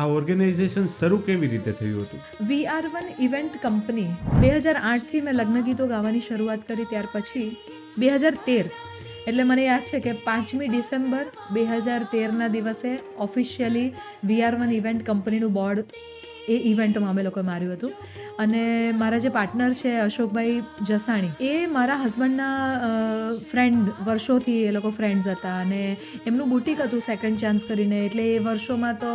આ ઓર્ગેનાઇઝેશન શરૂ કેવી રીતે થયું હતું? We are one event company બે હજાર આઠથી મેં લગ્ન ગીતો ગાવાની શરૂઆત કરી ત્યાર પછી બે હજાર તેર, એટલે મને યાદ છે કે પાંચમી ડિસેમ્બર બે હજાર તેરના દિવસે officially we are one event કંપનીનું બોર્ડ એ ઇવેન્ટમાં અમે લોકોએ માર્યું હતું. અને મારા જે પાર્ટનર છે અશોકભાઈ જસાણી, એ મારા હસબન્ડના ફ્રેન્ડ વર્ષોથી એ લોકો ફ્રેન્ડ્સ હતા અને એમનું બુટિક હતું સેકન્ડ ચાન્સ કરીને. એટલે એ વર્ષોમાં તો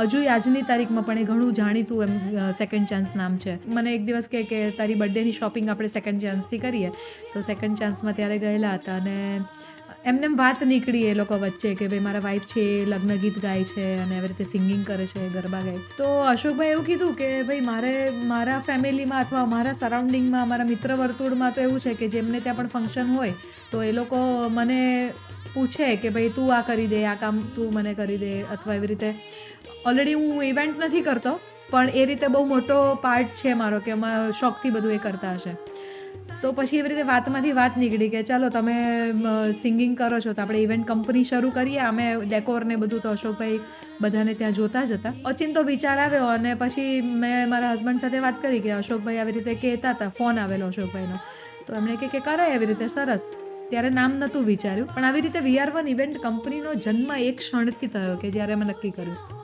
હજુ આજની તારીખમાં પણ એ ઘણું જાણીતું એમ સેકન્ડ ચાન્સ નામ છે. મને એક દિવસ કહે કે તારી બર્થડેની શોપિંગ આપણે સેકન્ડ ચાન્સથી કરીએ. તો સેકન્ડ ચાન્સમાં ત્યારે ગયેલા હતા અને એમને એમ વાત નીકળી એ લોકો વચ્ચે કે ભાઈ, મારા વાઈફ છે એ લગ્ન ગીત ગાય છે અને એવી રીતે સિંગિંગ કરે છે, ગરબા ગાય. તો અશોકભાઈ એવું કીધું કે ભાઈ, મારે મારા ફેમિલીમાં અથવા મારા સરાઉન્ડિંગમાં મારા મિત્ર વર્તુળમાં તો એવું છે કે જેમને ત્યાં પણ ફંક્શન હોય, તો એ લોકો મને પૂછે કે ભાઈ, તું આ કરી દે, આ કામ તું મને કરી દે અથવા એવી રીતે. ઓલરેડી હું ઇવેન્ટ નથી કરતો, પણ એ રીતે બહુ મોટો પાર્ટ છે મારો કે શોખથી બધું એ કરતા હશે. તો પછી એવી રીતે વાતમાંથી વાત નીકળી કે ચાલો તમે સિંગિંગ કરો છો તો આપણે ઇવેન્ટ કંપની શરૂ કરીએ. અમે ડેકોર ને બધું તો અશોકભાઈ બધાને ત્યાં જોતા જ હતા. ઓચિંતો વિચાર આવ્યો અને પછી મેં મારા હસબન્ડ સાથે વાત કરી કે અશોકભાઈ આવી રીતે કહેતા હતા ફોન આવેલો અશોકભાઈનો. તો એમણે કે કરાય એવી રીતે સરસ. ત્યારે નામ નહોતું વિચાર્યું. પણ આવી રીતે વી આર વન ઇવેન્ટ કંપનીનો જન્મ એક ક્ષણથી થયો કે જ્યારે અમે નક્કી કર્યું.